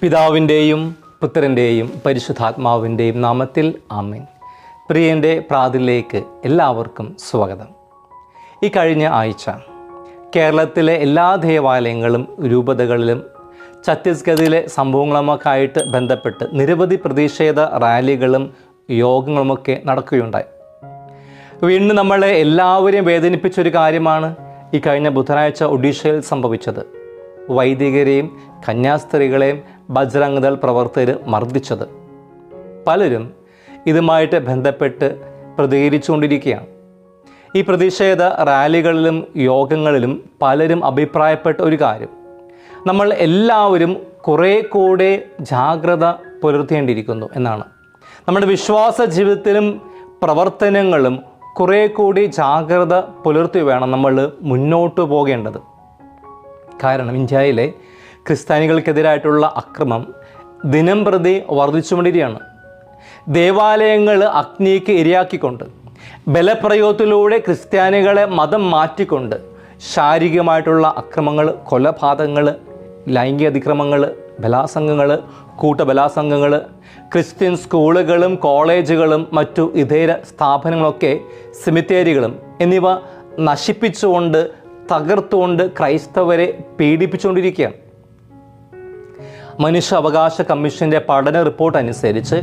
പിതാവിന്റെയും പുത്രന്റെയും പരിശുദ്ധാത്മാവിന്റെയും നാമത്തിൽ ആമേൻ. പ്രിയന്റെ പ്രാതിലേക്ക് എല്ലാവർക്കും സ്വാഗതം. ഈ കഴിഞ്ഞ ആഴ്ച കേരളത്തിലെ എല്ലാ ദേവാലയങ്ങളും രൂപതകളിലും ഛത്തീസ്ഗഡിലെ സംഭവങ്ങളുമൊക്കെ ആയിട്ട് ബന്ധപ്പെട്ട് നിരവധി പ്രതിഷേധ റാലികളും യോഗങ്ങളുമൊക്കെ നടക്കുകയുണ്ടായി. വീണ്ടും നമ്മളെ എല്ലാവരെയും വേദനിപ്പിച്ചൊരു കാര്യമാണ് ഈ കഴിഞ്ഞ ബുധനാഴ്ച ഒഡീഷയിൽ സംഭവിച്ചത്. വൈദികരെയും കന്യാസ്ത്രീകളെയും ബജ്രംഗദൾ പ്രവർത്തകർ മർദ്ദിച്ചത്. പലരും ഇതുമായിട്ട് ബന്ധപ്പെട്ട് പ്രതികരിച്ചുകൊണ്ടിരിക്കുകയാണ്. ഈ പ്രതിഷേധ റാലികളിലും യോഗങ്ങളിലും പലരും അഭിപ്രായപ്പെട്ട ഒരു കാര്യം. നമ്മൾ എല്ലാവരും കുറേ കൂടെ ജാഗ്രത പുലർത്തേണ്ടിയിരിക്കുന്നു എന്നാണ്. നമ്മുടെ വിശ്വാസ ജീവിതത്തിലും പ്രവർത്തനങ്ങളും കുറേ കൂടി ജാഗ്രത പുലർത്തി വേണം നമ്മൾ മുന്നോട്ട് പോകേണ്ടത്. കാരണം ഇന്ത്യയിലെ ക്രിസ്ത്യാനികൾക്കെതിരായിട്ടുള്ള അക്രമം ദിനം പ്രതി വർദ്ധിച്ചുകൊണ്ടിരിക്കുകയാണ്. ദേവാലയങ്ങൾ അഗ്നിക്ക് ഇരയാക്കിക്കൊണ്ട് ബലപ്രയോഗത്തിലൂടെ ക്രിസ്ത്യാനികളെ മതം മാറ്റിക്കൊണ്ട് ശാരീരികമായിട്ടുള്ള അക്രമങ്ങൾ കൊലപാതകങ്ങൾ ലൈംഗിക അതിക്രമങ്ങൾ ബലാസംഗങ്ങൾ കൂട്ടബലാസംഗങ്ങൾ ക്രിസ്ത്യൻ സ്കൂളുകളും കോളേജുകളും മറ്റു ഇതര സ്ഥാപനങ്ങളൊക്കെ സെമിത്തേരികളും എന്നിവ നശിപ്പിച്ചുകൊണ്ട് തകർത്തുകൊണ്ട് ക്രൈസ്തവരെ പീഡിപ്പിച്ചുകൊണ്ടിരിക്കുകയാണ്. മനുഷ്യാവകാശ കമ്മീഷന്റെ പഠന റിപ്പോർട്ട് അനുസരിച്ച്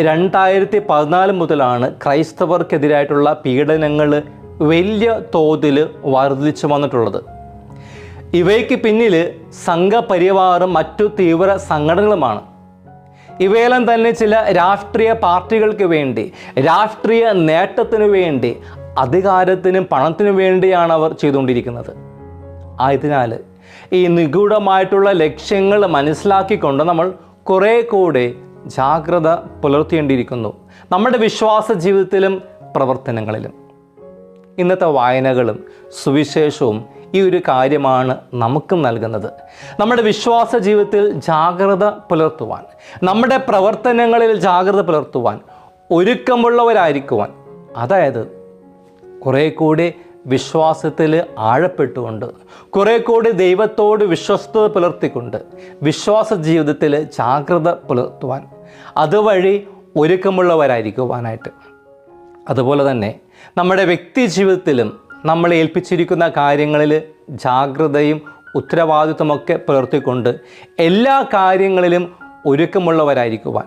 രണ്ടായിരത്തി പതിനാല് മുതലാണ് ക്രൈസ്തവർക്കെതിരായിട്ടുള്ള പീഡനങ്ങൾ വലിയ തോതിൽ വർദ്ധിച്ചു വന്നിട്ടുള്ളത്. ഇവയ്ക്ക് പിന്നിൽ സംഘപരിവാറും മറ്റു തീവ്ര സംഘടനകളുമാണ്. ഇവയെല്ലാം തന്നെ ചില രാഷ്ട്രീയ പാർട്ടികൾക്ക് വേണ്ടി രാഷ്ട്രീയ നേട്ടത്തിനു വേണ്ടി അധികാരത്തിനും പണത്തിനു വേണ്ടിയാണ് അവർ ചെയ്തുകൊണ്ടിരിക്കുന്നത്. ആയതിനാൽ ഈ നിഗൂഢമായിട്ടുള്ള ലക്ഷ്യങ്ങൾ മനസ്സിലാക്കിക്കൊണ്ട് നമ്മൾ കുറേ കൂടെ ജാഗ്രത പുലർത്തേണ്ടിയിരിക്കുന്നു നമ്മുടെ വിശ്വാസ ജീവിതത്തിലും പ്രവർത്തനങ്ങളിലും. ഇന്നത്തെ വായനകളും സുവിശേഷവും ഈ ഒരു കാര്യമാണ് നമുക്കും നൽകുന്നത്. നമ്മുടെ വിശ്വാസ ജീവിതത്തിൽ ജാഗ്രത പുലർത്തുവാൻ നമ്മുടെ പ്രവർത്തനങ്ങളിൽ ജാഗ്രത പുലർത്തുവാൻ ഒരുക്കമുള്ളവരായിരിക്കുവാൻ അതായത് കുറേ കൂടി വിശ്വാസത്തിൽ ആഴപ്പെട്ടുകൊണ്ട് കുറേ കൂടി ദൈവത്തോട് വിശ്വസ്തത പുലർത്തിക്കൊണ്ട് വിശ്വാസ ജീവിതത്തിൽ ജാഗ്രത പുലർത്തുവാൻ അതുവഴി ഒരുക്കമുള്ളവരായിരിക്കുവാനായിട്ട്. അതുപോലെ തന്നെ നമ്മുടെ വ്യക്തി ജീവിതത്തിലും നമ്മളെ ഏൽപ്പിച്ചിരിക്കുന്ന കാര്യങ്ങളിൽ ജാഗ്രതയും ഉത്തരവാദിത്വമൊക്കെ പുലർത്തിക്കൊണ്ട് എല്ലാ കാര്യങ്ങളിലും ഒരുക്കമുള്ളവരായിരിക്കുവാൻ.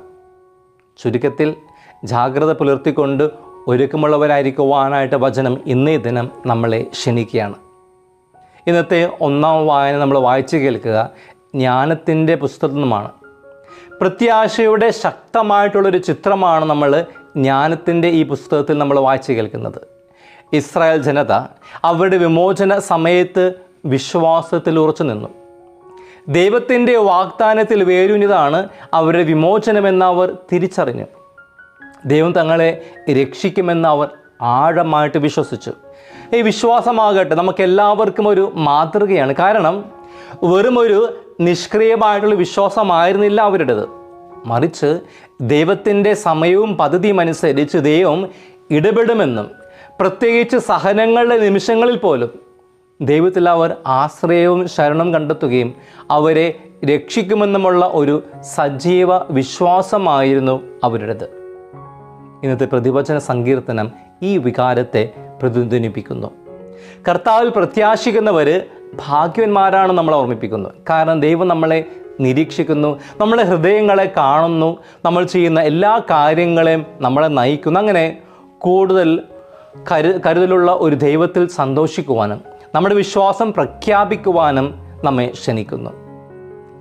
ചുരുക്കത്തിൽ ജാഗ്രത പുലർത്തിക്കൊണ്ട് ഒരുക്കമുള്ളവരായിരിക്കുവാനായിട്ട് വചനം ഇന്നേ ദിനം നമ്മളെ ക്ഷണിക്കുകയാണ്. ഇന്നത്തെ ഒന്നാം വായന നമ്മൾ വായിച്ചു കേൾക്കുക ജ്ഞാനത്തിന്റെ പുസ്തകത്തിൽ നിന്നുമാണ് പ്രത്യാശയുടെ ശക്തമായിട്ടുള്ളൊരു ചിത്രമാണ് നമ്മൾ ജ്ഞാനത്തിന്റെ ഈ പുസ്തകത്തിൽ നമ്മൾ വായിച്ചു കേൾക്കുന്നത്. ഇസ്രായേൽ ജനത അവരുടെ വിമോചന സമയത്ത് വിശ്വാസത്തിൽ ഉറച്ചു നിന്നു. ദൈവത്തിന്റെ വാഗ്ദാനത്തിൽ വേരൂന്നിതാണ് അവരുടെ വിമോചനമെന്ന് അവർ തിരിച്ചറിഞ്ഞു. ദൈവം തങ്ങളെ രക്ഷിക്കുമെന്ന് അവർ ആഴമായിട്ട് വിശ്വസിച്ചു. ഈ വിശ്വാസമാകട്ടെ നമുക്ക് എല്ലാവർക്കും ഒരു മാതൃകയാണ്. കാരണം വെറുമൊരു നിഷ്ക്രിയമായിട്ടുള്ള വിശ്വാസമായിരുന്നില്ല അവരുടേത്. മറിച്ച് ദൈവത്തിന്റെ സമയവും പദ്ധതിയും അനുസരിച്ച് ദൈവം ഇടപെടുമെന്നും പ്രത്യേകിച്ച് സഹനങ്ങളുടെ നിമിഷങ്ങളിൽ പോലും ദൈവത്തിൽ അവർ ആശ്രയവും ശരണം കണ്ടെത്തുകയും അവരെ രക്ഷിക്കുമെന്നുമുള്ള ഒരു സജീവ വിശ്വാസമായിരുന്നു അവരുടേത്. ഇന്നത്തെ പ്രതിവചന സങ്കീർത്തനം ഈ വികാരത്തെ പ്രതിധ്വനിപ്പിക്കുന്നു. കർത്താവിൽ പ്രത്യാശിക്കുന്നവർ ഭാഗ്യവന്മാരാണ് നമ്മളെ ഓർമ്മിപ്പിക്കുന്നത് കാരണം ദൈവം നമ്മളെ നിരീക്ഷിക്കുന്നു നമ്മുടെ ഹൃദയങ്ങളെ കാണുന്നു നമ്മൾ ചെയ്യുന്ന എല്ലാ കാര്യങ്ങളെയും നമ്മളെ നയിക്കുന്നു. അങ്ങനെ കൂടുതൽ കരു കരുതലുള്ള ഒരു ദൈവത്തിൽ സന്തോഷിക്കുവാനും നമ്മുടെ വിശ്വാസം പ്രഖ്യാപിക്കുവാനും നമ്മെ ക്ഷണിക്കുന്നു.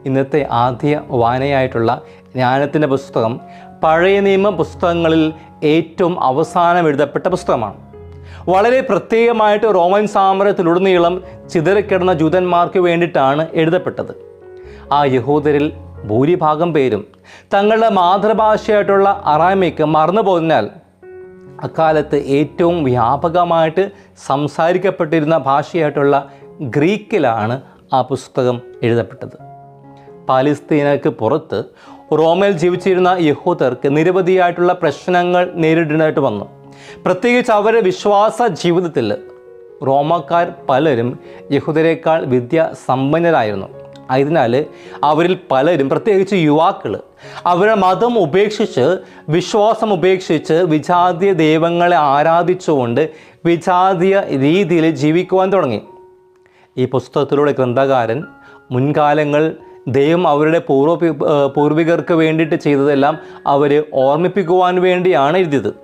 ഇന്നത്തെ ആദ്യ വായനയായിട്ടുള്ള ജ്ഞാനത്തിന്റെ പുസ്തകം പഴയ നിയമ പുസ്തകങ്ങളിൽ ഏറ്റവും അവസാനം എഴുതപ്പെട്ട പുസ്തകമാണ്. വളരെ പ്രത്യേകമായിട്ട് റോമൻ സാമ്രാജ്യത്തിലുടനീളം ചിതറിക്കിടന്ന ജൂതന്മാർക്ക് വേണ്ടിയിട്ടാണ് എഴുതപ്പെട്ടത്. ആ യഹൂദരിൽ ഭൂരിഭാഗം പേരും തങ്ങളുടെ മാതൃഭാഷയായിട്ടുള്ള അറാമയ്ക്ക് മറന്നു പോയതിനാൽ അക്കാലത്ത് ഏറ്റവും വ്യാപകമായിട്ട് സംസാരിക്കപ്പെട്ടിരുന്ന ഭാഷയായിട്ടുള്ള ഗ്രീക്കിലാണ് ആ പുസ്തകം എഴുതപ്പെട്ടത്. പാലസ്തീനക്ക് പുറത്ത് റോമയിൽ ജീവിച്ചിരുന്ന യഹൂദർക്ക് നിരവധിയായിട്ടുള്ള പ്രശ്നങ്ങൾ നേരിടേണ്ടതായിട്ട് വന്നു. പ്രത്യേകിച്ച് അവരുടെ വിശ്വാസ ജീവിതത്തിൽ റോമക്കാർ പലരും യഹൂദരേക്കാൾ വിദ്യ സമ്പന്നരായിരുന്നു. അതിനാൽ അവരിൽ പലരും പ്രത്യേകിച്ച് യുവാക്കൾ അവരുടെ മതം ഉപേക്ഷിച്ച് വിശ്വാസം ഉപേക്ഷിച്ച് വിജാതീയ ദൈവങ്ങളെ ആരാധിച്ചുകൊണ്ട് വിജാതീയ രീതിയിൽ ജീവിക്കുവാൻ തുടങ്ങി. ഈ പുസ്തകത്തിലൂടെ ഗ്രന്ഥകാരൻ മുൻകാലങ്ങൾ ദൈവം അവരുടെ പൂർവ പൂർവികർക്ക് വേണ്ടിയിട്ട് ചെയ്തതെല്ലാം അവർ ഓർമ്മിപ്പിക്കുവാൻ വേണ്ടിയാണ് എഴുതിയത്.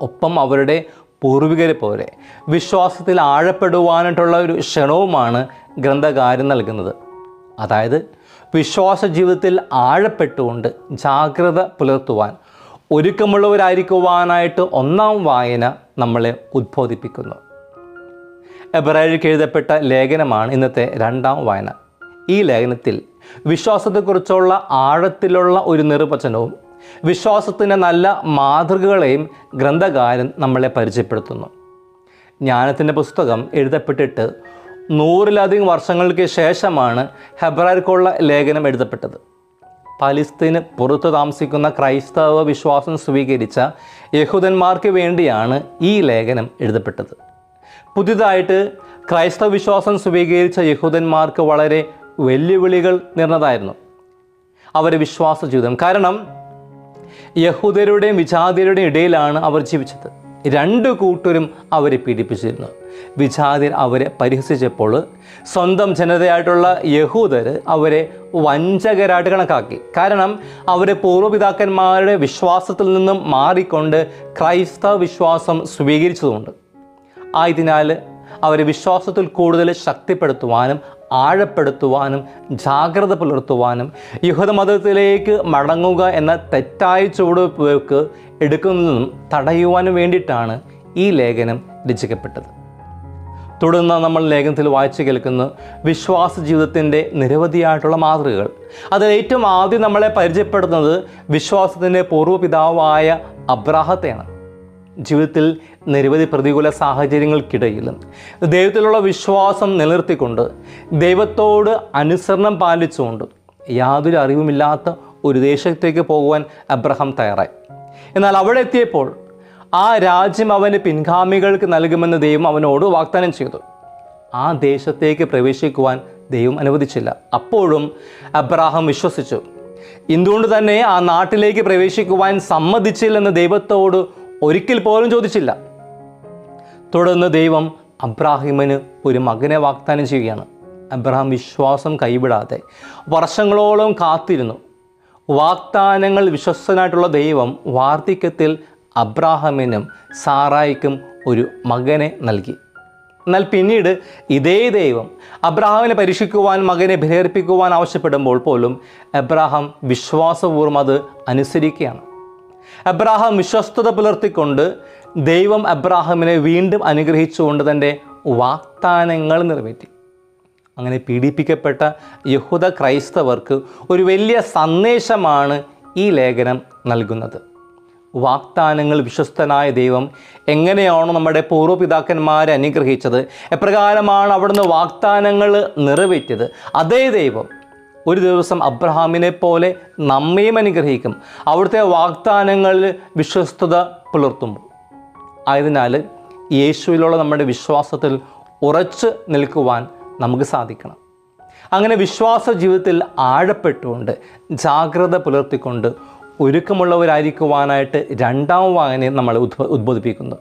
ഒപ്പം അവരുടെ പൂർവികരെ പോലെ വിശ്വാസത്തിൽ ആഴപ്പെടുവാനായിട്ടുള്ള ഒരു ക്ഷണവുമാണ് ഗ്രന്ഥകാരൻ നൽകുന്നത്. അതായത് വിശ്വാസ ജീവിതത്തിൽ ആഴപ്പെട്ടുകൊണ്ട് ജാഗ്രത പുലർത്തുവാൻ ഒരുക്കമുള്ളവരായിരിക്കുവാനായിട്ട് ഒന്നാം വായന നമ്മളെ ഉദ്ബോധിപ്പിക്കുന്നു. എബ്രാഴിക്ക് എഴുതപ്പെട്ട ലേഖനമാണ് ഇന്നത്തെ രണ്ടാം വായന. ഈ ലേഖനത്തിൽ വിശ്വാസത്തെക്കുറിച്ചുള്ള ആഴത്തിലുള്ള ഒരു നിർവചനവും വിശ്വാസത്തിന്റെ നല്ല മാതൃകകളെയും ഗ്രന്ഥകാരൻ നമ്മളെ പരിചയപ്പെടുത്തുന്നു. ജ്ഞാനത്തിന്റെ പുസ്തകം എഴുതപ്പെട്ടിട്ട് നൂറിലധികം വർഷങ്ങൾക്ക് ശേഷമാണ് ഹെബ്രാർക്കുള്ള ലേഖനം എഴുതപ്പെട്ടത്. പലിസ്തീന് പുറത്തു താമസിക്കുന്ന ക്രൈസ്തവ വിശ്വാസം സ്വീകരിച്ച യഹൂദന്മാർക്ക് വേണ്ടിയാണ് ഈ ലേഖനം എഴുതപ്പെട്ടത്. പുതിയതായിട്ട് ക്രൈസ്തവ വിശ്വാസം സ്വീകരിച്ച യഹൂദന്മാർക്ക് വളരെ വെല്ലുവിളികൾ നിറഞ്ഞതായിരുന്നു അവരുടെ വിശ്വാസ ജീവിതം. കാരണം യഹൂദരുടെയും വിജാതിയരുടെയും ഇടയിലാണ് അവർ ജീവിച്ചത്. രണ്ട് കൂട്ടരും അവരെ പീഡിപ്പിച്ചിരുന്നു. വിജാതിർ അവരെ പരിഹസിച്ചപ്പോൾ സ്വന്തം ജനതയായിട്ടുള്ള യഹൂദർ അവരെ വഞ്ചകരായിട്ട് കണക്കാക്കി. കാരണം അവരെ പൂർവപിതാക്കന്മാരുടെ വിശ്വാസത്തിൽ നിന്നും മാറിക്കൊണ്ട് ക്രൈസ്തവ വിശ്വാസം സ്വീകരിച്ചതുകൊണ്ട്. ആയതിനാൽ അവരെ വിശ്വാസത്തിൽ കൂടുതൽ ശക്തിപ്പെടുത്തുവാനും ആഴപ്പെടുത്തുവാനും ജാഗ്രത പുലർത്തുവാനും യഹൂദമതത്തിലേക്ക് മടങ്ങുക എന്ന തെറ്റായ ചുവടുവയ്ക്ക് എടുക്കുന്നതും തടയുവാനും വേണ്ടിയിട്ടാണ് ഈ ലേഖനം രചിക്കപ്പെട്ടത്. തുടർന്ന് നമ്മൾ ലേഖനത്തിൽ വായിച്ചു കേൾക്കുന്ന വിശ്വാസ ജീവിതത്തിന്റെ നിരവധിയായിട്ടുള്ള മാതൃകകൾ. അതിൽ ഏറ്റവും ആദ്യം നമ്മളെ പരിചയപ്പെടുന്നത് വിശ്വാസത്തിന്റെ പൂർവപിതാവായ അബ്രാഹത്തെയാണ്. ജീവിതത്തിൽ നിരവധി പ്രതികൂല സാഹചര്യങ്ങൾക്കിടയിലും ദൈവത്തിലുള്ള വിശ്വാസം നിലനിർത്തിക്കൊണ്ട് ദൈവത്തോട് അനുസരണം പാലിച്ചുകൊണ്ട് യാതൊരു അറിവുമില്ലാത്ത ഒരു ദേശത്തേക്ക് പോകുവാൻ അബ്രഹാം തയ്യാറായി. എന്നാൽ അവിടെ എത്തിയപ്പോൾ ആ രാജ്യം അവന് പിൻഗാമികൾക്ക് നൽകുമെന്ന് ദൈവം അവനോട് വാഗ്ദാനം ചെയ്തു. ആ ദേശത്തേക്ക് പ്രവേശിക്കുവാൻ ദൈവം അനുവദിച്ചില്ല. അപ്പോഴും അബ്രാഹാം വിശ്വസിച്ചു. എന്തുകൊണ്ട് തന്നെ ആ നാട്ടിലേക്ക് പ്രവേശിക്കുവാൻ സമ്മതിച്ചില്ലെന്ന് ദൈവത്തോട് ഒരിക്കൽ പോലും ചോദിച്ചില്ല. തുടർന്ന് ദൈവം അബ്രാഹിമിന് ഒരു മകനെ വാഗ്ദാനം ചെയ്യുകയാണ്. അബ്രഹാം വിശ്വാസം കൈവിടാതെ വർഷങ്ങളോളം കാത്തിരുന്നു. വാഗ്ദാനങ്ങൾ വിശ്വസ്തനായിട്ടുള്ള ദൈവം വാർദ്ധക്യത്തിൽ അബ്രാഹമിനും സാറായിക്കും ഒരു മകനെ നൽകി. എന്നാൽ പിന്നീട് ഇതേ ദൈവം അബ്രാഹാമിനെ പരീക്ഷിക്കുവാൻ മകനെ ബഹിർപ്പിക്കുവാൻ ആവശ്യപ്പെടുമ്പോൾ പോലും അബ്രാഹാം വിശ്വാസപൂർവം അത് അനുസരിക്കുകയാണ്. അബ്രാഹാം വിശ്വസ്തത പുലർത്തിക്കൊണ്ട് ദൈവം അബ്രാഹാമിനെ വീണ്ടും അനുഗ്രഹിച്ചുകൊണ്ട് തന്റെ വാഗ്ദാനങ്ങൾ നിറവേറ്റി. അങ്ങനെ പീഡിപ്പിക്കപ്പെട്ട യഹൂദ ക്രൈസ്തവർക്ക് ഒരു വലിയ സന്ദേശമാണ് ഈ ലേഖനം നൽകുന്നത്. വാഗ്ദാനങ്ങൾ വിശ്വസ്തനായ ദൈവം എങ്ങനെയാണോ നമ്മുടെ പൂർവപിതാക്കന്മാരെ അനുഗ്രഹിച്ചത് എപ്രകാരമാണ് അവിടുന്ന് വാഗ്ദാനങ്ങൾ നിറവേറ്റിയത്. അതേ ദൈവം ഒരു ദിവസം അബ്രഹാമിനെ പോലെ നമ്മയും അനുഗ്രഹിക്കും. അവിടുത്തെ വാഗ്ദാനങ്ങളിൽ വിശ്വസ്തത പുലർത്തുമ്പോൾ ആയതിനാൽ യേശുവിലുള്ള നമ്മുടെ വിശ്വാസത്തിൽ ഉറച്ചു നിൽക്കുവാൻ നമുക്ക് സാധിക്കണം. അങ്ങനെ വിശ്വാസ ജീവിതത്തിൽ ആഴപ്പെട്ടുകൊണ്ട് ജാഗ്രത പുലർത്തിക്കൊണ്ട് ഒരുക്കമുള്ളവരായിരിക്കുവാനായിട്ട് രണ്ടാം വായനയെ നമ്മൾ ഉദ്ബ ഉദ്ബോധിപ്പിക്കുന്നു.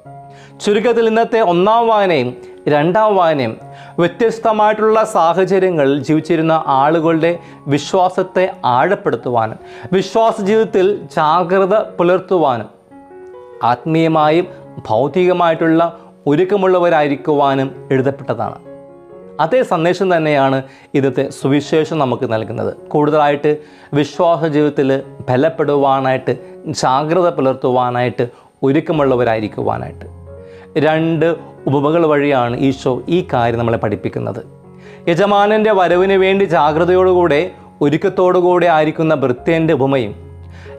ചുരുക്കത്തിൽ ഇന്നത്തെ ഒന്നാം വായനയും രണ്ടാം വായനയും വ്യത്യസ്തമായിട്ടുള്ള സാഹചര്യങ്ങളിൽ ജീവിച്ചിരുന്ന ആളുകളുടെ വിശ്വാസത്തെ ആഴപ്പെടുത്തുവാനും വിശ്വാസ ജീവിതത്തിൽ ജാഗ്രത പുലർത്തുവാനും ആത്മീയമായും ഭൗതികമായിട്ടുള്ള ഒരുക്കമുള്ളവരായിരിക്കുവാനും എഴുതപ്പെട്ടതാണ്. അതേ സന്ദേശം തന്നെയാണ് ഇന്നത്തെ സുവിശേഷം നമുക്ക് നൽകുന്നത്. കൂടുതലായിട്ട് വിശ്വാസ ജീവിതത്തിൽ ബലപ്പെടുവാനായിട്ട് ജാഗ്രത പുലർത്തുവാനായിട്ട് ഒരുക്കമുള്ളവരായിരിക്കുവാനായിട്ട്. രണ്ട് ഉപമകൾ വഴിയാണ് ഈശോ ഈ കാര്യം നമ്മളെ പഠിപ്പിക്കുന്നത്. യജമാനന്റെ വരവിന് വേണ്ടി ജാഗ്രതയോടുകൂടെ ഒരുക്കത്തോടുകൂടെ ആയിരിക്കുന്ന ഭൃത്യന്റെ ഉപമയും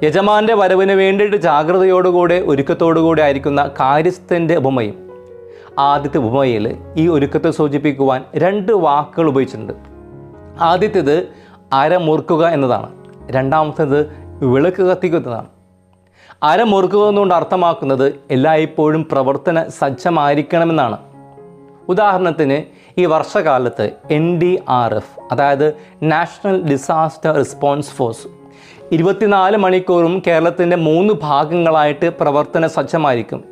യജമാന്റെ വരവിന് വേണ്ടിയിട്ട് ജാഗ്രതയോടുകൂടെ ഒരുക്കത്തോടുകൂടെ ആയിരിക്കുന്ന കാര്യസ്ഥന്റെ ഉപമയും ആദ്യത്തെ ഉപമയിൽ ഈ ഒരുക്കത്തെ സൂചിപ്പിക്കുവാൻ രണ്ട് വാക്കുകൾ ഉപയോഗിച്ചിട്ടുണ്ട്. ആദ്യത്തേത് അരമുറുക്കുക എന്നതാണ്. രണ്ടാമത്തേത് വിളക്ക് കത്തിക്കുന്നതാണ്. അരമുറുക്കുക എന്നുകൊണ്ട് അർത്ഥമാക്കുന്നത് എല്ലായ്പ്പോഴും പ്രവർത്തന സജ്ജമായിരിക്കണമെന്നാണ്. ഉദാഹരണത്തിന് ഈ വർഷകാലത്ത് എൻ ഡി ആർ എഫ് അതായത് നാഷണൽ ഡിസാസ്റ്റർ റെസ്പോൺസ് ഫോഴ്സ് ഇരുപത്തിനാല് മണിക്കൂറും കേരളത്തിന്റെ മൂന്ന് ഭാഗങ്ങളായിട്ട് പ്രവർത്തന സജ്ജമായിരിക്കും.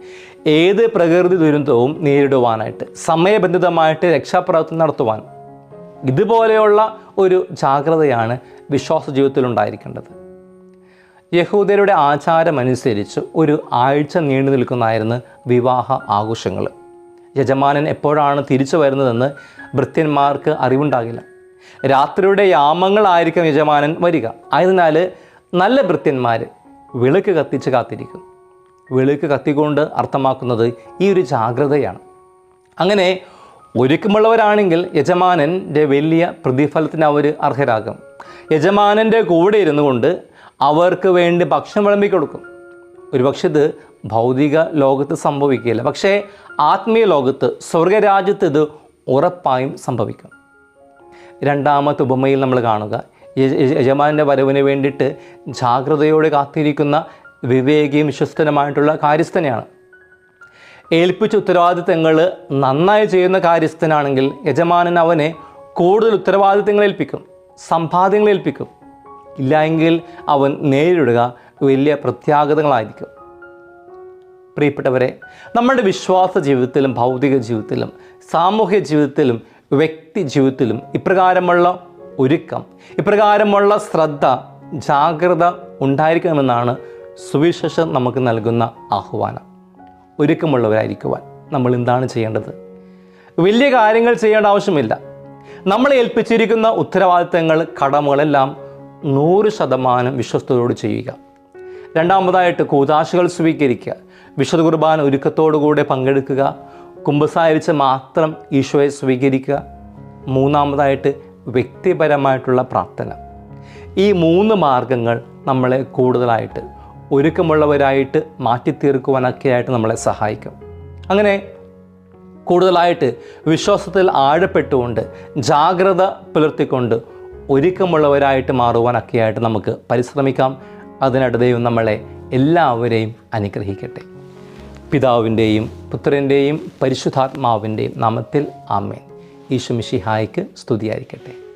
ഏത് പ്രകൃതി ദുരന്തവും നേരിടുവാനായിട്ട് സമയബന്ധിതമായിട്ട് രക്ഷാപ്രവർത്തനം നടത്തുവാൻ. ഇതുപോലെയുള്ള ഒരു ജാഗ്രതയാണ് വിശ്വാസ ജീവിതത്തിൽ ഉണ്ടായിരിക്കേണ്ടത് യഹൂദരുടെ ആചാരമനുസരിച്ച് ഒരു ആഴ്ച നീണ്ടു നിൽക്കുന്നതായിരുന്നു വിവാഹ ആഘോഷങ്ങൾ. യജമാനൻ എപ്പോഴാണ് തിരിച്ചു വരുന്നതെന്ന് ഭൃത്യന്മാർക്ക് അറിവുണ്ടാകില്ല. രാത്രിയുടെ യാമങ്ങളായിരിക്കും യജമാനൻ വരിക. ആയതിനാൽ നല്ല ഭൃത്യന്മാർ വിളക്ക് കത്തിച്ച് കാത്തിരിക്കും. വിളക്ക് കത്തിക്കൊണ്ട് അർത്ഥമാക്കുന്നത് ഈ ഒരു ജാഗ്രതയാണ്. അങ്ങനെ ഒരുക്കമുള്ളവരാണെങ്കിൽ യജമാനന്റെ വലിയ പ്രതിഫലത്തിന് അവർ അർഹരാകും. യജമാനന്റെ കൂടെ ഇരുന്നു കൊണ്ട് അവർക്ക് വേണ്ടി ഭക്ഷണം വിളമ്പി കൊടുക്കും. ഒരുപക്ഷെ ഇത് ഭൗതിക ലോകത്ത് സംഭവിക്കില്ല പക്ഷേ ആത്മീയ ലോകത്ത് സ്വർഗരാജ്യത്ത് ഇത് ഉറപ്പായും സംഭവിക്കും. രണ്ടാമത്തെ ഉപമയിൽ നമ്മൾ കാണുക. യജമാനന്റെ വരവിന് വേണ്ടിയിട്ട് ജാഗ്രതയോടെ കാത്തിരിക്കുന്ന വിവേകിയും വിശ്വസ്തനുമായിട്ടുള്ള കാര്യസ്ഥനെയാണ്. ഏൽപ്പിച്ച ഉത്തരവാദിത്തങ്ങൾ നന്നായി ചെയ്യുന്ന കാര്യസ്ഥനാണെങ്കിൽ യജമാനൻ അവനെ കൂടുതൽ ഉത്തരവാദിത്തങ്ങൾ ഏൽപ്പിക്കും സമ്പാദ്യങ്ങൾ ഏൽപ്പിക്കും. ഇല്ലായെങ്കിൽ അവൻ നേരിടുക വലിയ പ്രത്യാഘതങ്ങളായിരിക്കും. പ്രിയപ്പെട്ടവരെ നമ്മുടെ വിശ്വാസ ജീവിതത്തിലും ഭൗതിക ജീവിതത്തിലും സാമൂഹ്യ ജീവിതത്തിലും വ്യക്തി ജീവിതത്തിലും ഇപ്രകാരമുള്ള ഒരുക്കം ഇപ്രകാരമുള്ള ശ്രദ്ധ ജാഗ്രത ഉണ്ടായിരിക്കണമെന്നാണ് സുവിശേഷം നമുക്ക് നൽകുന്ന ആഹ്വാനം. ഒരുക്കമുള്ളവരായിരിക്കുവാൻ നമ്മൾ എന്താണ് ചെയ്യേണ്ടത്? വലിയ കാര്യങ്ങൾ ചെയ്യേണ്ട ആവശ്യമില്ല. നമ്മൾ ഏൽപ്പിച്ചിരിക്കുന്ന ഉത്തരവാദിത്തങ്ങൾ കടമകളെല്ലാം നൂറ് ശതമാനം വിശ്വസ്തയോട് ചെയ്യുക. രണ്ടാമതായിട്ട് കൂതാശകൾ സ്വീകരിക്കുക. വിശുദ്ധ കുർബാന ഒരുക്കത്തോടുകൂടെ പങ്കെടുക്കുക. കുമ്പസാരിച്ച് മാത്രം ഈശോയെ സ്വീകരിക്കുക. മൂന്നാമതായിട്ട് വ്യക്തിപരമായിട്ടുള്ള പ്രാർത്ഥന. ഈ മൂന്ന് മാർഗങ്ങൾ നമ്മളെ കൂടുതലായിട്ട് ഒരുക്കമുള്ളവരായിട്ട് മാറ്റിത്തീർക്കുവാനൊക്കെയായിട്ട് നമ്മളെ സഹായിക്കും. അങ്ങനെ കൂടുതലായിട്ട് വിശ്വാസത്തിൽ ആഴപ്പെട്ടുകൊണ്ട് ജാഗ്രത പുലർത്തിക്കൊണ്ട് ഒരുക്കമുള്ളവരായിട്ട് മാറുവാനൊക്കെയായിട്ട് നമുക്ക് പരിശ്രമിക്കാം. അതിനായിട്ട് ദൈവം നമ്മളെ എല്ലാവരെയും അനുഗ്രഹിക്കട്ടെ. പിതാവിന്റെയും പുത്രന്റെയും പരിശുദ്ധാത്മാവിന്റെയും നാമത്തിൽ ആമേൻ. ഈശുമിഷിഹായ്ക്ക് സ്തുതിയായിരിക്കട്ടെ.